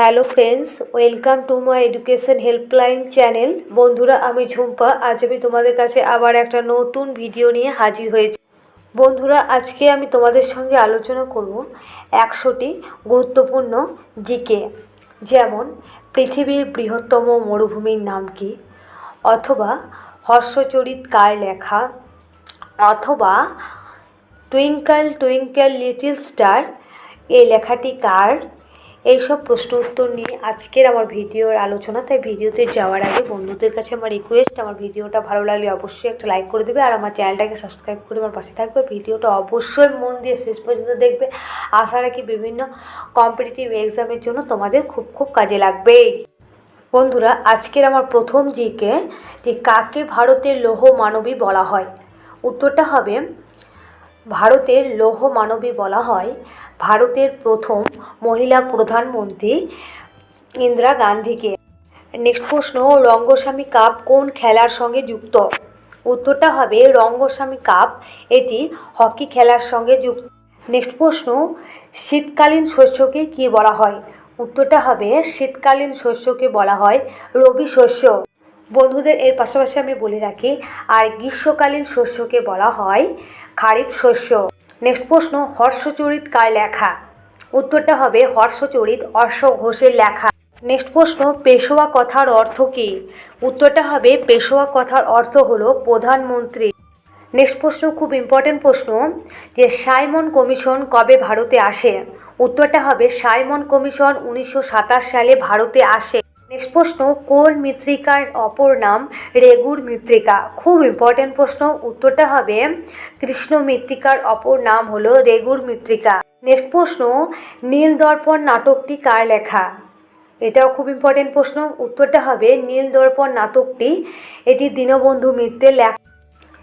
Hello friends, welcome to my education helpline channel. বন্ধুরা, আমি ঝুম্পা। আজ আমি তোমাদের কাছে আবার একটা নতুন ভিডিও নিয়ে হাজির হয়েছি। বন্ধুরা, আজকে আমি তোমাদের সঙ্গে আলোচনা করব একশোটি গুরুত্বপূর্ণ জিকে, যেমন পৃথিবীর বৃহত্তম মরুভূমির নাম কি? অথবা হর্ষচরিত কার লেখা? অথবা টুইঙ্কল টুইঙ্কল লিটল স্টার এই লেখাটি কার? এইসব প্রশ্ন উত্তর নিয়ে আজকের আমার ভিডিওর আলোচনা। তাই ভিডিওতে যাওয়ার আগে বন্ধুদের কাছে আমার রিকোয়েস্ট আমার ভিডিওটা ভালো লাগলে অবশ্যই একটা লাইক করে দেবে আর আমার চ্যানেলটাকে সাবস্ক্রাইব করে আমার পাশে থাকবে। ভিডিওটা অবশ্যই মন দিয়ে শেষ পর্যন্ত দেখবে। আশা রাখি বিভিন্ন কম্পিটিটিভ এক্সামের জন্য তোমাদের খুব খুব কাজে লাগবে। বন্ধুরা, আজকের আমার প্রথম জিকে যে কাকে ভারতের লৌহ মানবী বলা হয়? উত্তরটা হবে, ভারতের লৌহ মানবী বলা হয় ভারতের প্রথম মহিলা প্রধানমন্ত্রী ইন্দিরা গান্ধীকে। নেক্সট প্রশ্ন, রঙ্গস্বামী কাপ কোন খেলার সঙ্গে যুক্ত? উত্তরটা হবে রঙ্গস্বামী কাপ। এটি হকি খেলার সঙ্গে যুক্ত। নেক্সট প্রশ্ন, শীতকালীন শস্যকে কি বলা হয়? উত্তরটা হবে শীতকালীন শস্যকে বলা হয় রবি শস্য। বন্ধুদের এর পাশাপাশি আমি বলে রাখি, আর গ্রীষ্মকালীন শস্যকে বলা হয় খারিফ শস্য। নেক্সট প্রশ্ন, হর্ষচরিত কার লেখা? উত্তরটা হবে হর্ষচরিত অর্শ ঘোষের লেখা। নেক্সট প্রশ্ন, পেশোয়া কথার অর্থ কী? উত্তরটা হবে, পেশোয়া কথার অর্থ হলো প্রধানমন্ত্রী। নেক্সট প্রশ্ন, খুব ইম্পর্টেন্ট প্রশ্ন, যে সাইমন কমিশন কবে ভারতে আসে? উত্তরটা হবে, সাইমন কমিশন উনিশশো সাতাশ সালে ভারতে আসে। নেক্সট প্রশ্ন, কোন মৃত্তিকার অপর নাম রেগুর মৃত্তিকা? খুব ইম্পর্টেন্ট প্রশ্ন, উত্তরটা হবে কৃষ্ণ মৃত্তিকার অপর নাম হলো রেগুর মৃত্তিকা। নেক্সট প্রশ্ন নীল দর্পণ নাটকটি কার লেখা? এটাও খুব ইম্পর্টেন্ট প্রশ্ন, উত্তরটা হবে নীল দর্পণ নাটকটি এটি দীনবন্ধু মিত্রের লেখা।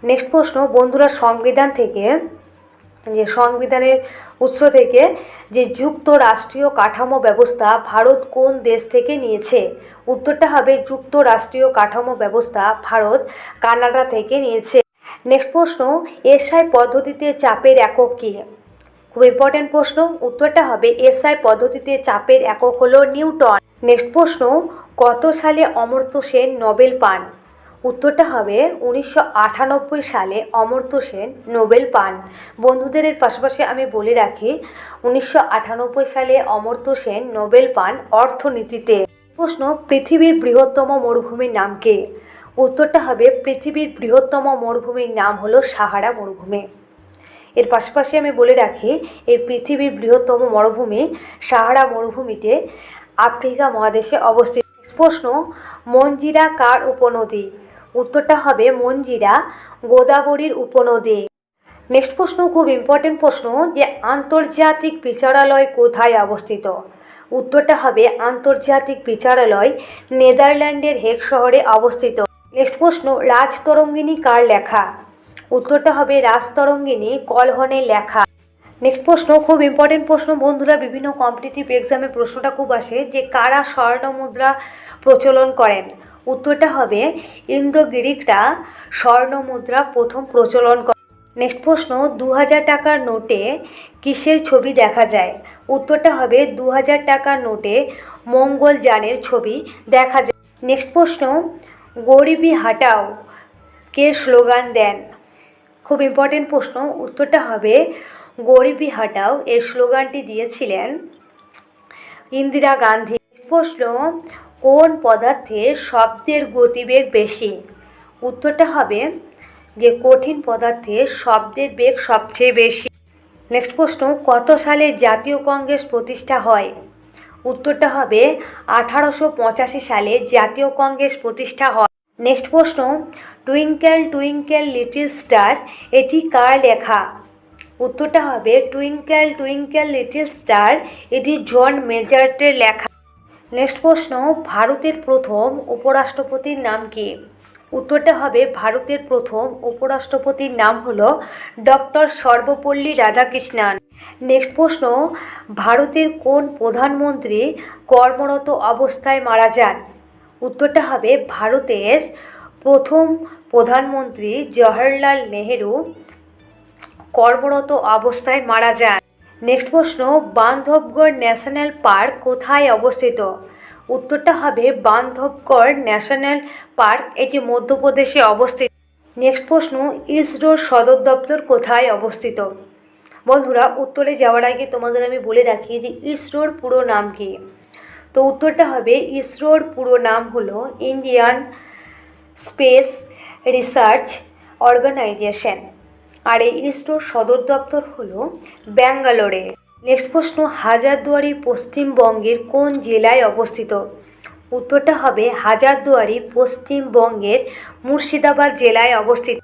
নেক্সট প্রশ্ন, বন্ধুরা সংবিধান থেকে যে সংবিধানের উৎস থেকে যে যুক্তরাষ্ট্রীয় কাঠামো ব্যবস্থা ভারত কোন দেশ থেকে নিয়েছে? উত্তরটা হবে যুক্তরাষ্ট্রীয় কাঠামো ব্যবস্থা ভারত কানাডা থেকে নিয়েছে। নেক্সট প্রশ্ন, এসআই পদ্ধতিতে চাপের একক কী? খুব ইম্পর্টেন্ট প্রশ্ন। উত্তরটা হবে এসআই পদ্ধতিতে চাপের একক হলো নিউটন। নেক্সট প্রশ্ন, কত সালে অমর্ত্য সেন নোবেল পান? উত্তরটা হবে উনিশশো আটানব্বই সালে অমর্ত্য সেন নোবেল পান। বন্ধুদের এর পাশাপাশি আমি বলে রাখি, উনিশশো আটানব্বই সালে অমর্ত্য সেন নোবেল পান অর্থনীতিতে। প্রশ্ন, পৃথিবীর বৃহত্তম মরুভূমির নাম কে? উত্তরটা হবে, পৃথিবীর বৃহত্তম মরুভূমির নাম হলো সাহারা মরুভূমি। এর পাশাপাশি আমি বলে রাখি, এই পৃথিবীর বৃহত্তম মরুভূমি সাহারা মরুভূমিতে আফ্রিকা মহাদেশে অবস্থিত। প্রশ্ন মঞ্জিরা কার উপনদী? উত্তরটা হবে মঞ্জিরা গোদাবরীর উপনদী। নেক্সট প্রশ্ন, খুব ইম্পর্টেন্ট প্রশ্ন যে আন্তর্জাতিক বিচারালয় কোথায় অবস্থিত? উত্তরটা হবে আন্তর্জাতিক বিচারালয় নেদারল্যান্ডের হেগ শহরে অবস্থিত। নেক্সট প্রশ্ন, রাজতরঙ্গিনী কার লেখা? উত্তরটা হবে রাজতরঙ্গিনী কলহনের লেখা। নেক্সট প্রশ্ন, খুব ইম্পর্টেন্ট প্রশ্ন, বন্ধুরা বিভিন্ন কম্পিটিটিভ এক্সামে প্রশ্নটা খুব আসে যে কারা স্বর্ণ মুদ্রা প্রচলন করেন? উত্তরটা হবে ইন্দো গ্রিকরা স্বর্ণ মুদ্রা প্রথম প্রচলন করে নেক্সট প্রশ্ন দু হাজার টাকার নোটে কিসের ছবি দেখা যায়? উত্তরটা হবে দু হাজার টাকার নোটে মঙ্গলযানের ছবি দেখা যায়। নেক্সট প্রশ্ন, গরিবি হাটাও কে স্লোগান দেন? খুব ইম্পর্টেন্ট প্রশ্ন। উত্তরটা হবে গরিবি হাটাও এই স্লোগানটি দিয়েছিলেন ইন্দিরা গান্ধী। প্রশ্ন, কোন পদার্থে শব্দের গতিবেগ বেশি? উত্তরটা হবে যে কঠিন পদার্থে শব্দের বেগ সবচেয়ে বেশি। নেক্সট প্রশ্ন, কত সালে জাতীয় কংগ্রেস প্রতিষ্ঠা হয়? উত্তরটা হবে, আঠারোশো পঁচাশি সালে জাতীয় কংগ্রেস প্রতিষ্ঠা হয়। নেক্সট প্রশ্ন, টুইঙ্কেল টুইঙ্কেল লিটল স্টার, এটি কার লেখা? উত্তরটা হবে, টুইঙ্কেল টুইঙ্কেল লিটিল স্টার, এটি জন মেজার্টের লেখা। নেক্সট প্রশ্ন, ভারতের প্রথম উপরাষ্ট্রপতির নাম কি? উত্তরটা হবে ভারতের প্রথম উপরাষ্ট্রপতির নাম হলো ডক্টর সর্বপল্লী রাধাকৃষ্ণান। নেক্সট প্রশ্ন, ভারতের কোন প্রধানমন্ত্রী কর্মরত অবস্থায় মারা যান? উত্তরটা হবে ভারতের প্রথম প্রধানমন্ত্রী জওহরলাল নেহেরু কর্মরত অবস্থায় মারা যান। নেক্সট প্রশ্ন, বান্ধবগড় ন্যাশনাল পার্ক কোথায় অবস্থিত? উত্তরটা হবে বান্ধবগড় ন্যাশনাল পার্ক, এটি মধ্যপ্রদেশে অবস্থিত। নেক্সট প্রশ্ন, ইসরোর সদর দপ্তর কোথায় অবস্থিত? বন্ধুরা, উত্তরে যাওয়ার আগে তোমাদের আমি বলে রাখি যে ইসরোর পুরো নাম কি? তো উত্তরটা হবে, ইসরোর পুরো নাম হলো ইন্ডিয়ান স্পেস রিসার্চ অর্গানাইজেশন। আর এই ইসরোর সদর দপ্তর হলো ব্যাঙ্গালোরে। নেক্সট প্রশ্ন, হাজারদুয়ারি পশ্চিমবঙ্গের কোন জেলায় অবস্থিত? উত্তরটা হবে হাজারদুয়ারি পশ্চিমবঙ্গের মুর্শিদাবাদ জেলায় অবস্থিত।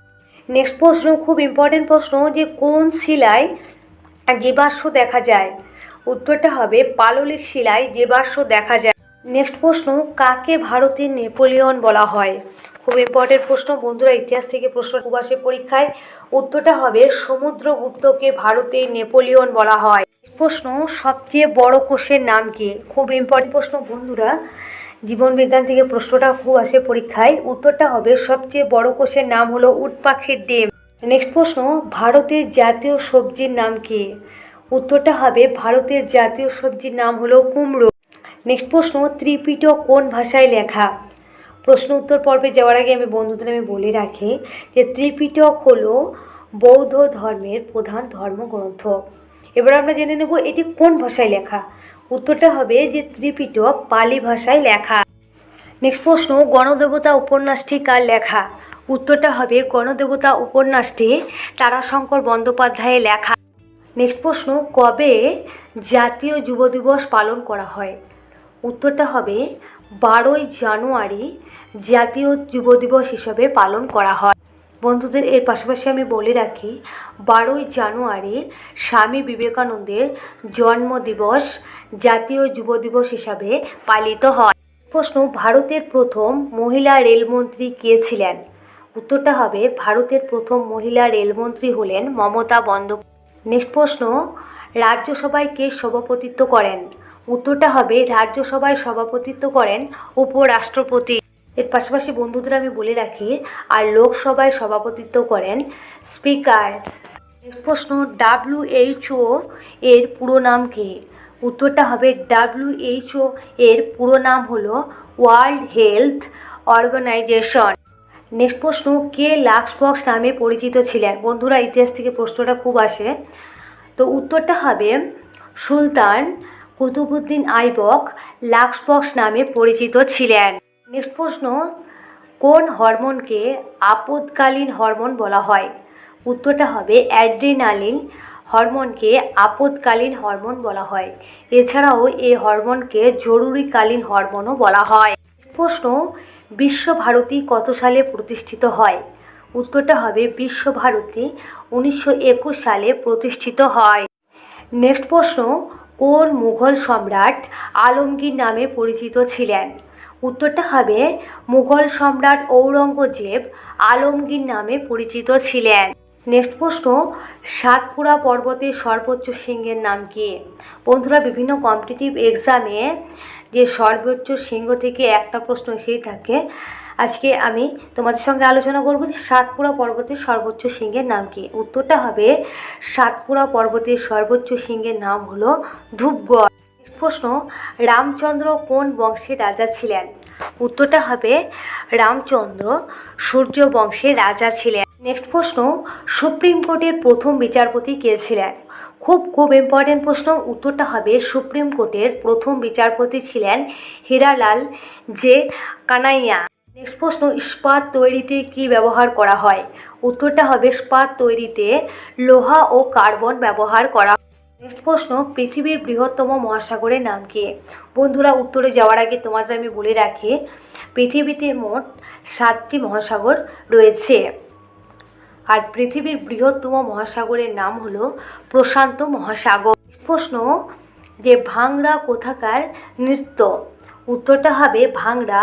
নেক্সট প্রশ্ন, খুব ইম্পর্টেন্ট প্রশ্ন যে কোন শিলায় জীবাশ্ম দেখা যায়? উত্তরটা হবে পাললিক শিলায় জীবাশ্ম দেখা যায়। নেক্সট প্রশ্ন, কাকে ভারতের নেপোলিয়ন বলা হয়? খুব ইম্পর্টেন্ট প্রশ্ন, বন্ধুরা, ইতিহাস থেকে প্রশ্ন আসে পরীক্ষায় উত্তরটা হবে সমুদ্রগুপ্তকে ভারতের নেপোলিয়ন বলা হয়। প্রশ্ন, সবচেয়ে বড় কোষের নাম কি? খুব ইম্পর্টেন্ট প্রশ্ন, বন্ধুরা, জীবন বিজ্ঞান থেকে প্রশ্নটা খুব আসে পরীক্ষায় উত্তরটা হবে সবচেয়ে বড় কোষের নাম হলো উট পাখির ডিম। নেক্সট প্রশ্ন, ভারতের জাতীয় সবজির নাম কি? উত্তরটা হবে ভারতের জাতীয় সবজির নাম হলো কুমড়ো। নেক্সট প্রশ্ন ত্রিপিটক কোন ভাষায় লেখা? প্রশ্ন উত্তর পর্বে যাওয়ার আগে আমি বন্ধুদের আমি বলে রাখি যে ত্রিপিটক হলো বৌদ্ধ ধর্মের প্রধান ধর্মগ্রন্থ। এবার আমরা জেনে নেব এটি কোন ভাষায় লেখা? উত্তরটা হবে যে ত্রিপিটক পালি ভাষায় লেখা। নেক্সট প্রশ্ন গণদেবতা উপন্যাসটি কার লেখা? উত্তরটা হবে গণদেবতা উপন্যাসটি তারাশঙ্কর বন্দ্যোপাধ্যায়ের লেখা। নেক্সট প্রশ্ন কবে জাতীয় যুব দিবস পালন করা হয়? উত্তরটা হবে বারোই জানুয়ারি জাতীয় যুব দিবস হিসাবে পালন করা হয়। বন্ধুদের এর পাশাপাশি আমি বলে রাখি, বারোই জানুয়ারি স্বামী বিবেকানন্দের জন্মদিবস জাতীয় যুব দিবস হিসাবে পালিত হয়। প্রশ্ন, ভারতের প্রথম মহিলা রেলমন্ত্রী কে ছিলেন? উত্তরটা হবে ভারতের প্রথম মহিলা রেলমন্ত্রী হলেন মমতা বন্দ্যোপাধ্যায়। নেক্সট প্রশ্ন, রাজ্যসভায় কে সভাপতিত্ব করেন? উত্তরটা হবে রাজ্যসভায় সভাপতিত্ব করেন উপরাষ্ট্রপতি। এর পাশাপাশি বন্ধুদের আমি বলে রাখি, আর লোকসভায় সভাপতিত্ব করেন স্পিকার। নেক্সট প্রশ্ন ডাব্লিউএইচও এর পুরো নাম কি? উত্তরটা হবে ডাব্লিউএইচও এর পুরো নাম হলো ওয়ার্ল্ড হেলথ অর্গানাইজেশন। নেক্সট প্রশ্ন, কে লাক্স বক্স নামে পরিচিত ছিলেন? বন্ধুরা, ইতিহাস থেকে প্রশ্নটা খুব আসে। তো উত্তরটা হবে সুলতান কুতুবুদ্দিন আইবক লাক্সবক্স নামে পরিচিত ছিলেন। নেক্সট প্রশ্ন, কোন হরমোনকে আপদকালীন হরমোন বলা হয়? উত্তরটা হবে অ্যাড্রিনালিন হরমোনকে আপদকালীন হরমোন বলা হয়। এছাড়াও এই হরমোনকে জরুরিকালীন হরমোনও বলা হয়। প্রশ্ন, বিশ্বভারতী কত সালে প্রতিষ্ঠিত হয়? উত্তরটা হবে বিশ্বভারতী উনিশশো একুশ সালে প্রতিষ্ঠিত হয়। নেক্সট প্রশ্ন কোন মুঘল সম্রাট আলমগীর নামে পরিচিত ছিলেন। উত্তরটা হবে মুঘল সম্রাট ঔরঙ্গজেব আলমগীর নামে পরিচিত ছিলেন। নেক্সট প্রশ্ন, সাতপুরা পর্বতের সর্বোচ্চ সিংহের নাম কি? বন্ধুরা, বিভিন্ন কম্পিটিটিভ এক্সামে যে সর্বোচ্চ সিংহ থেকে একটা প্রশ্ন এসেই থাকে। আজকে আমি তোমাদের সঙ্গে আলোচনা করব যে সাতপুরা পর্বতের সর্বোচ্চ শৃঙ্গের নাম কি। উত্তরটা হবে সাতপুরা পর্বতের সর্বোচ্চ সিংহের নাম হলো ধূপগড়। প্রশ্ন, রামচন্দ্র কোন বংশের রাজা ছিলেন? উত্তরটা হবে রামচন্দ্র সূর্য বংশের রাজা ছিলেন। নেক্সট প্রশ্ন, সুপ্রিম কোর্টের প্রথম বিচারপতি কে ছিলেন? খুব খুব ইম্পর্টেন্ট প্রশ্ন। উত্তরটা হবে সুপ্রিম কোর্টের প্রথম বিচারপতি ছিলেন হীরালাল জে কানাইয়া। নেক্সট প্রশ্ন, ইস্পাত তৈরিতে কি ব্যবহার করা হয়? উত্তরটা হবে ইস্পাত তৈরিতে লোহা ও কার্বন ব্যবহার করা নেক্সট প্রশ্ন, পৃথিবীর বৃহত্তম মহাসাগরের নাম কি? বন্ধুরা, উত্তরে যাওয়ার আগে তোমাদের আমি বলে রাখি, পৃথিবীতে মোট সাতটি মহাসাগর রয়েছে। আর পৃথিবীর বৃহত্তম মহাসাগরের নাম হলো প্রশান্ত মহাসাগর। প্রশ্ন, যে ভাংরা কোথাকার নৃত্য? উত্তরটা হবে ভাংরা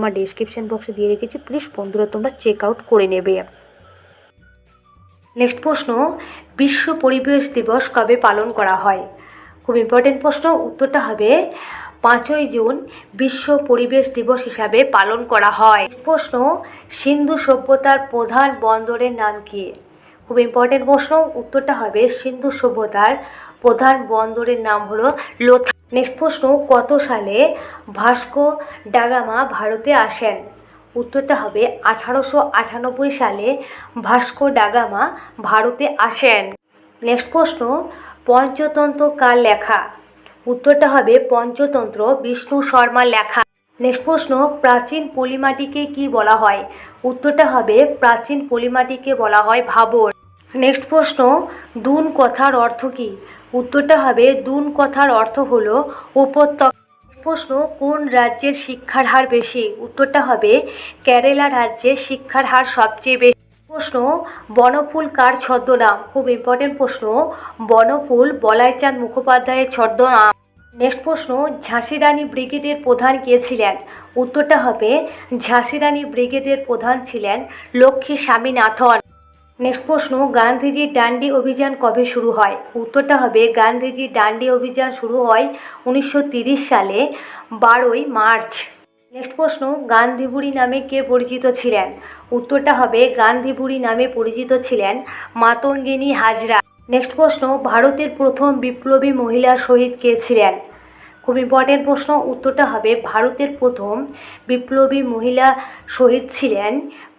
আমার ডেসক্রিপশন বক্সে দিয়ে রেখেছি। প্লিজ বন্ধুরা, তোমরা চেক আউট করে নেবে। নেক্সট প্রশ্ন, বিশ্ব পরিবেশ দিবস কবে পালন করা হয়? খুব ইম্পর্টেন্ট প্রশ্ন, উত্তরটা হবে পাঁচই জুন, বিশ্ব পরিবেশ দিবস হিসাবে পালন করা হয়। প্রশ্ন, সিন্ধু সভ্যতার প্রধান বন্দরের নাম কি? খুব ইম্পর্টেন্ট প্রশ্ন, উত্তরটা হবে সিন্ধু সভ্যতার প্রধান বন্দরের নাম হলো লোথা নেক্সট প্রশ্ন, কত সালে ভাস্কো ডাগামা ভারতে আসেন? উত্তরটা হবে আঠারোশো আটানব্বই সালে ভাস্কো ডাগামা ভারতে আসেন। নেক্সট প্রশ্ন, পঞ্চতন্ত্র কার লেখা? উত্তরটা হবে পঞ্চতন্ত্র বিষ্ণু শর্মা লেখা। নেক্সট প্রশ্ন, প্রাচীন পলিমাটিকে কি বলা হয়? উত্তরটা হবে প্রাচীন পলিমাটিকে বলা হয় ভাবর। নেক্সট প্রশ্ন, দুন কথার অর্থ কী? উত্তরটা হবে, দুন কথার অর্থ হলো উপত্যকা। প্রশ্ন, কোন রাজ্যের শিক্ষার হার বেশি? উত্তরটা হবে, কেরালা রাজ্যের শিক্ষার হার সবচেয়ে বেশি। প্রশ্ন, বনফুল কার ছদ্মনাম? খুব ইম্পর্টেন্ট প্রশ্ন, বনফুল বলাইচাঁদ মুখোপাধ্যায়ের ছদ্মনাম। নেক্সট প্রশ্ন ঝাঁসি রানী ব্রিগেডের প্রধান কে ছিলেন? উত্তরটা হবে ঝাঁসি রানী ব্রিগেডের প্রধান ছিলেন লক্ষ্মী স্বামীনাথন। নেক্সট প্রশ্ন গান্ধীজির ডান্ডি অভিযান কবে শুরু হয়? উত্তরটা হবে গান্ধীজির ডান্ডি অভিযান শুরু হয় উনিশশো সালে, বারোই মার্চ। নেক্সট প্রশ্ন, গান্ধীবুড়ি নামে কে পরিচিত ছিলেন? উত্তরটা হবে, গান্ধীবুড়ি নামে পরিচিত ছিলেন মাতঙ্গিনী হাজরা। নেক্সট প্রশ্ন, ভারতের প্রথম বিপ্লবী মহিলা শহীদ কে ছিলেন? খুব ইম্পর্টেন্ট প্রশ্ন, উত্তরটা হবে, ভারতের প্রথম বিপ্লবী মহিলা শহীদ ছিলেন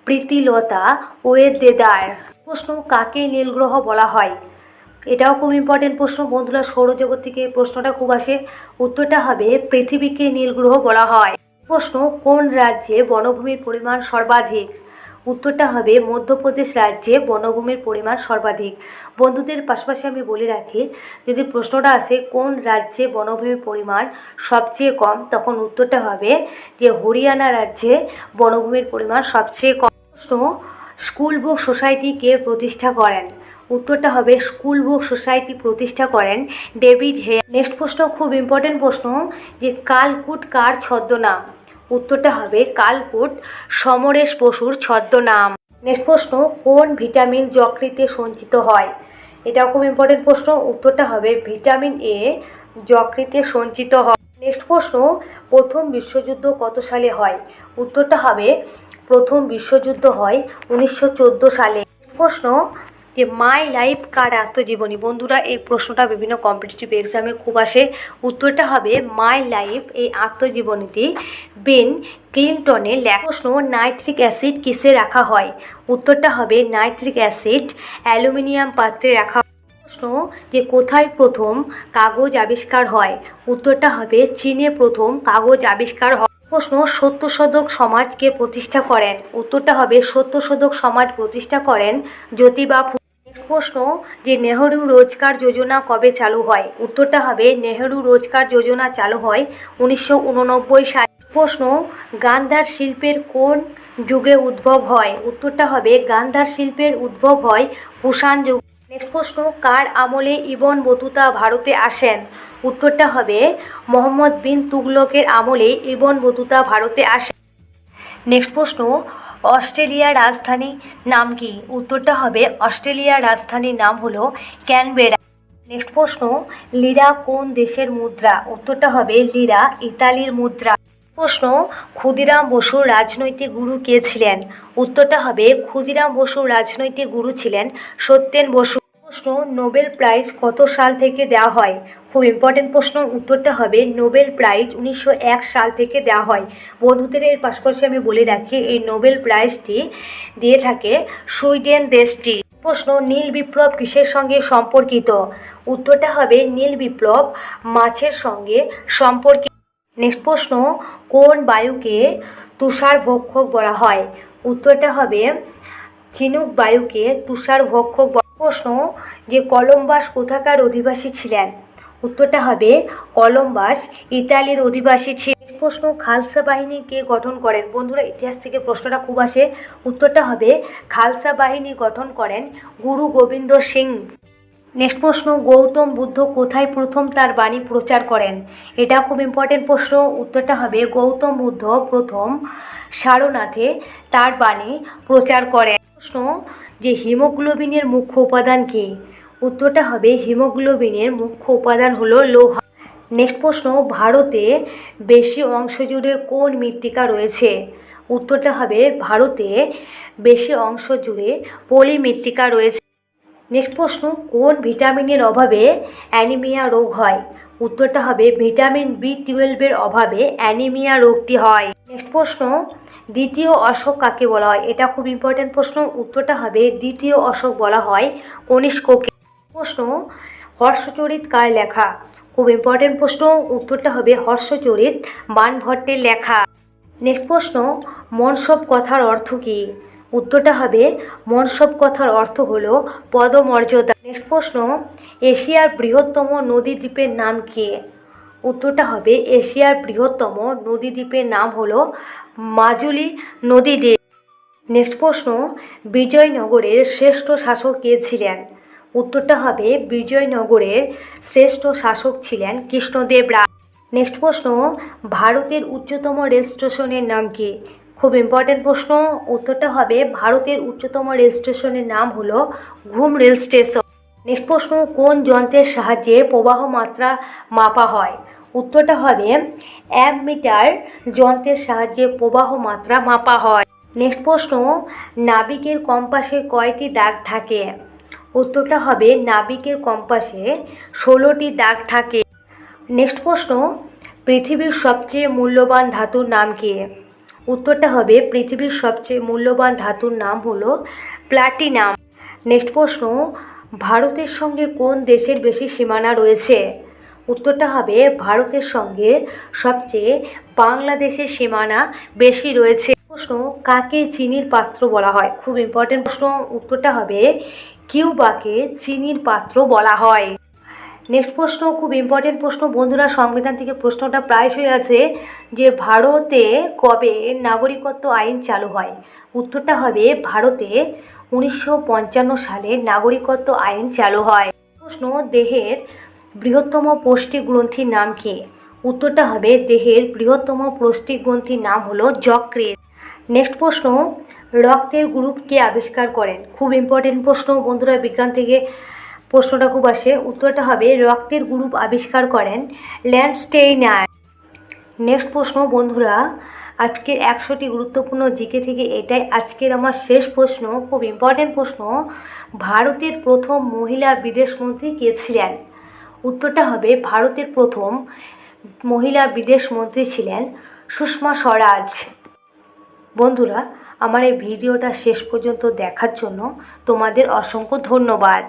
প্রীতিলতা ওয়েদেদার। প্রশ্ন কাকে নীলগ্রহ বলা হয়? এটাও খুব ইম্পর্টেন্ট প্রশ্ন। বন্ধুরা, সৌরজগৎ থেকে প্রশ্নটা খুব আসে। উত্তরটা হবে পৃথিবীকে নীলগ্রহ বলা হয়। প্রশ্ন, কোন রাজ্যে বনভূমির পরিমাণ সর্বাধিক? উত্তরটা হবে মধ্যপ্রদেশ রাজ্যে বনভূমির পরিমাণ সর্বাধিক। বন্ধুদের পাশাপাশি আমি বলে রাখি, যদি প্রশ্নটা আসে কোন রাজ্যে বনভূমির পরিমাণ সবচেয়ে কম, তখন উত্তরটা হবে যে হরিয়ানা রাজ্যে বনভূমির পরিমাণ সবচেয়ে কম। স্কুল বুক সোসাইটি কে প্রতিষ্ঠা করেন? উত্তরটা হবে, স্কুল বুক সোসাইটি প্রতিষ্ঠা করেন ডেভিড হে নেক্সট প্রশ্ন, খুব ইম্পর্টেন্ট প্রশ্ন, যে কালকুট কার ছদ্মনাম? উত্তরটা হবে, কালকুট সমরেশ বসুর ছদ্মনাম। নেক্সট প্রশ্ন, কোন ভিটামিন যকৃতে সঞ্চিত হয়? এটাও খুব ইম্পর্টেন্ট প্রশ্ন, উত্তরটা হবে, ভিটামিন এ যকৃতে সঞ্চিত হয়। নেক্সট প্রশ্ন, প্রথম বিশ্বযুদ্ধ কত সালে হয়? উত্তরটা হবে প্রথম বিশ্বযুদ্ধ হয় উনিশশো চোদ্দ সালে। প্রশ্ন যে মাই লাইফ কার আত্মজীবনী? বন্ধুরা, এই প্রশ্নটা বিভিন্ন কম্পিটিটিভ এক্সামে খুব আসে। উত্তরটা হবে মাই লাইফ এই আত্মজীবনীটি বেন ক্লিনটনের প্রশ্ন নাইট্রিক অ্যাসিড কিসে রাখা হয়? উত্তরটা হবে নাইট্রিক অ্যাসিড অ্যালুমিনিয়াম পাত্রে রাখা প্রশ্ন, যে, কোথায় প্রথম কাগজ আবিষ্কার হয়? উত্তরটা হবে, চীনে প্রথম কাগজ আবিষ্কার হয়। প্রশ্ন, সত্য সত্যশোধক সমাজকে প্রতিষ্ঠা করেন। উত্তরটা হবে, সত্য সত্যশোধক সমাজ প্রতিষ্ঠা করেন জ্যোতিবা প্রশ্ন, যে নেহরু রোজগার যোজনা কবে চালু হয়? উত্তরটা হবে, নেহরু রোজগার যোজনা চালু হয় উনিশশো সালে। প্রশ্ন, গান্ধার শিল্পের কোন যুগে উদ্ভব হয়? উত্তরটা হবে, গান্ধার শিল্পের উদ্ভব হয় কুষাণ যুগ। নেক্সট প্রশ্ন কার আমলে ইবন বতুতা ভারতে আসেন? উত্তরটা হবে, মোহাম্মদ বিন তুগলকের আমলে ইবন বতুতা ভারতে আসেন। নেক্সট প্রশ্ন অস্ট্রেলিয়ার রাজধানী নাম কি? উত্তরটা হবে অস্ট্রেলিয়ার রাজধানীর নাম হলো ক্যানবেরা। নেক্সট প্রশ্ন, লিরা কোন দেশের মুদ্রা? উত্তরটা হবে, লিরা, ইতালির মুদ্রা। প্রশ্ন, ক্ষুদিরাম বসুর রাজনৈতিক গুরু কে ছিলেন? উত্তরটা হবে, ক্ষুদিরাম বসুর রাজনৈতিক গুরু ছিলেন সত্যেন বসু। প্রশ্ন, নোবেল প্রাইজ কত সাল থেকে দেওয়া হয়? খুব ইম্পর্টেন্ট প্রশ্ন, উত্তরটা হবে নোবেল প্রাইজ উনিশশো এক সাল থেকে দেওয়া হয়। বন্ধুদের এর পাশাপাশি আমি বলে রাখি, এই নোবেল প্রাইজটি দিয়ে থাকে সুইডেন দেশটি। প্রশ্ন, নীল বিপ্লব কিসের সঙ্গে সম্পর্কিত? উত্তরটা হবে নীল বিপ্লব মাছের সঙ্গে সম্পর্কিত নেক্সট প্রশ্ন, কোন বায়ুকে তুষার ভক্ষক বলা হয়? উত্তরটা হবে চিনুক বায়ুকে তুষার ভক্ষক বলা- প্রশ্ন যে কলম্বাস কোথাকার অধিবাসী ছিলেন? উত্তরটা হবে কলম্বাস, ইতালির অধিবাসী ছিলেন। প্রশ্ন খালসা বাহিনী কে গঠন করেন? বন্ধুরা, ইতিহাস থেকে প্রশ্নটা খুব আসে। উত্তরটা হবে খালসা বাহিনী গঠন করেন গুরু গোবিন্দ সিং। নেক্সট প্রশ্ন, গৌতম বুদ্ধ কোথায় প্রথম তার বাণী প্রচার করেন? এটা খুব ইম্পর্টেন্ট প্রশ্ন। উত্তরটা হবে গৌতম বুদ্ধ প্রথম সারনাথে তার বাণী প্রচার করেন। প্রশ্ন যে হিমোগ্লোবিনের মুখ্য উপাদান কী? উত্তরটা হবে হিমোগ্লোবিনের মুখ্য উপাদান হলো লোহা। নেক্সট প্রশ্ন, ভারতে বেশি অংশ জুড়ে কোন মৃত্তিকা রয়েছে? উত্তরটা হবে ভারতে বেশি অংশ জুড়ে পলি মৃত্তিকা রয়েছে। নেক্সট প্রশ্ন, কোন ভিটামিনের অভাবে অ্যানিমিয়া রোগ হয়? উত্তরটা হবে ভিটামিন বি টুয়েলভের অভাবে অ্যানিমিয়া রোগটি হয়। নেক্সট প্রশ্ন, দ্বিতীয় অশোক কাকে বলা হয়? এটা খুব ইম্পর্ট্যান্ট প্রশ্ন। উত্তরটা হবে দ্বিতীয় অশোক বলা হয় কনিষ্ককে। প্রশ্ন, হর্ষচরিত কার লেখা? খুব ইম্পর্ট্যান্ট প্রশ্ন। উত্তরটা হবে হর্ষচরিত বানভট্টের লেখা। নেক্সট প্রশ্ন, মনসব কথার অর্থ কী? উত্তরটা হবে, মনসব কথার অর্থ হলো পদমর্যাদা। নেক্সট প্রশ্ন, এশিয়ার বৃহত্তম নদী দ্বীপের নাম কী? উত্তরটা হবে এশিয়ার বৃহত্তম নদী দ্বীপের নাম হলো মাজুলি নদী দ্বীপ। নেক্সট প্রশ্ন, বিজয়নগরের শ্রেষ্ঠ শাসক কে ছিলেন? উত্তরটা হবে বিজয়নগরের শ্রেষ্ঠ শাসক ছিলেন কৃষ্ণদেব রায়। নেক্সট প্রশ্ন, ভারতের উচ্চতম রেল স্টেশনের নাম কি? খুব ইম্পর্টেন্ট প্রশ্ন। উত্তরটা হবে ভারতের উচ্চতম রেল স্টেশনের নাম হলো ঘুম রেল স্টেশন। নেক্সট প্রশ্ন কোন যন্ত্রের সাহায্যে প্রবাহ মাত্রা মাপা হয়? উত্তরটা হবে অ্যামমিটার যন্ত্রের সাহায্যে প্রবাহ মাত্রা মাপা হয়। নেক্সট প্রশ্ন নাবিকের কম্পাসে কয়টি দাগ থাকে? উত্তরটা হবে, নাবিকের কম্পাসে ষোলোটি দাগ থাকে। নেক্সট প্রশ্ন পৃথিবীর সবচেয়ে মূল্যবান ধাতুর নাম কি? উত্তরটা হবে, পৃথিবীর সবচেয়ে মূল্যবান ধাতুর নাম হলো প্লাটিনাম। নেক্সট প্রশ্ন ভারতের সঙ্গে কোন দেশের বেশি সীমানা রয়েছে? উত্তরটা হবে ভারতের সঙ্গে সবচেয়ে বাংলাদেশের সীমানা বেশি রয়েছে। প্রশ্ন, কাকে চিনির পাত্র বলা হয়? খুব ইম্পর্টেন্ট প্রশ্ন। উত্তরটা হবে কিউবাকে চিনির পাত্র বলা হয়। নেক্সট প্রশ্ন, খুব ইম্পর্টেন্ট প্রশ্ন। বন্ধুরা, সংবিধান থেকে প্রশ্নটা প্রায়শই আছে যে ভারতে কবে নাগরিকত্ব আইন চালু হয়? উত্তরটা হবে ভারতে উনিশশো পঞ্চান্ন সালে নাগরিকত্ব আইন চালু হয়। প্রশ্ন, দেহের বৃহত্তম পৌষ্টিক গ্রন্থির নাম কি? উত্তরটা হবে দেহের বৃহত্তম পৌষ্টিক গ্রন্থির নাম হলো যকৃৎ। নেক্সট প্রশ্ন, রক্তের গ্রুপ কে আবিষ্কার করেন? খুব ইম্পর্টেন্ট প্রশ্ন, বন্ধুরা, বিজ্ঞান থেকে প্রশ্নটা খুব আসে। উত্তরটা হবে রক্তের গ্রুপ আবিষ্কার করেন ল্যান্ডস্টেইনার। নেক্সট প্রশ্ন, বন্ধুরা আজকের একশোটি গুরুত্বপূর্ণ জিকে থেকে এটাই আজকের আমার শেষ প্রশ্ন, খুব ইম্পর্টেন্ট প্রশ্ন। ভারতের প্রথম মহিলা বিদেশমন্ত্রী কে ছিলেন? উত্তরটা হবে ভারতের প্রথম মহিলা বিদেশমন্ত্রী ছিলেন সুষমা স্বরাজ। বন্ধুরা, আমার এই ভিডিওটা শেষ পর্যন্ত দেখার জন্য তোমাদের অসংখ্য ধন্যবাদ।